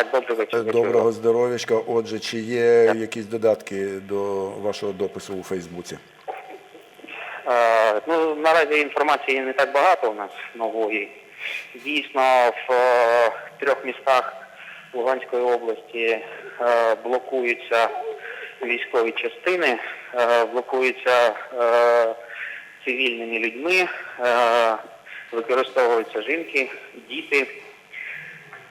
Так, добрий вечір. Доброго здоров'ячка. Отже, чи є якісь додатки до вашого допису у Фейсбуці? Е, ну, наразі інформації не так багато у нас нової. Дійсно, в е, трьох містах Луганської області е, блокуються військові частини, е, блокуються е, цивільними людьми, е, використовуються жінки, діти.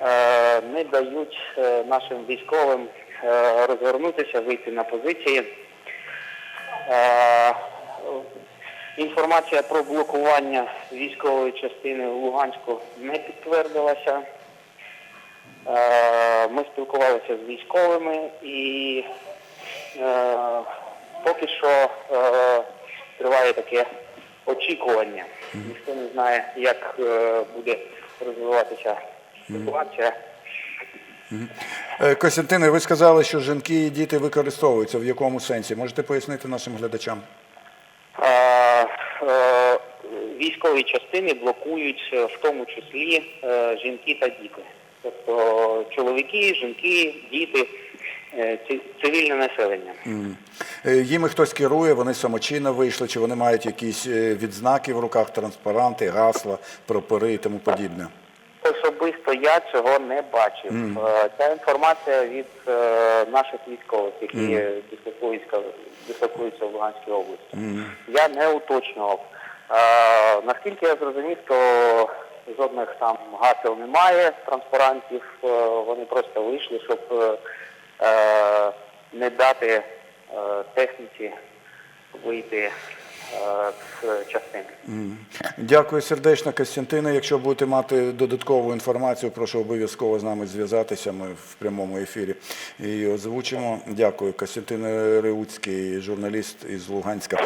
Е, не дають е, нашим військовим е, розгорнутися, вийти на позиції. Інформація про блокування військової частини в Луганську не підтвердилася. Ми спілкувалися з військовими і поки що триває таке очікування. Ніхто не знає, як буде розвиватися ситуація. Е, Костянтине, ви сказали, що жінки і діти використовуються. В якому сенсі? Можете пояснити нашим глядачам? Е, е, Військові частини блокують в тому числі жінки та діти. Тобто чоловіки, жінки, діти, цивільне населення. Їми хтось керує, вони самочинно вийшли, чи вони мають якісь відзнаки в руках, транспаранти, гасла, прапори і тому подібне? Особисто я цього не бачив. Е, Ця інформація від е, наших військових, які е, дислокуються, дислокуються в Луганській області. Я не уточнював. Е, Наскільки я зрозумів, то жодних там гасел немає, транспарантів. Вони просто вийшли, щоб не дати техніці вийти е. Дякую сердечно, Костянтина. Якщо будете мати додаткову інформацію, прошу обов'язково з нами зв'язатися. Ми в прямому ефірі її озвучимо. Дякую, Костянтин Реуцький, журналіст із Луганська.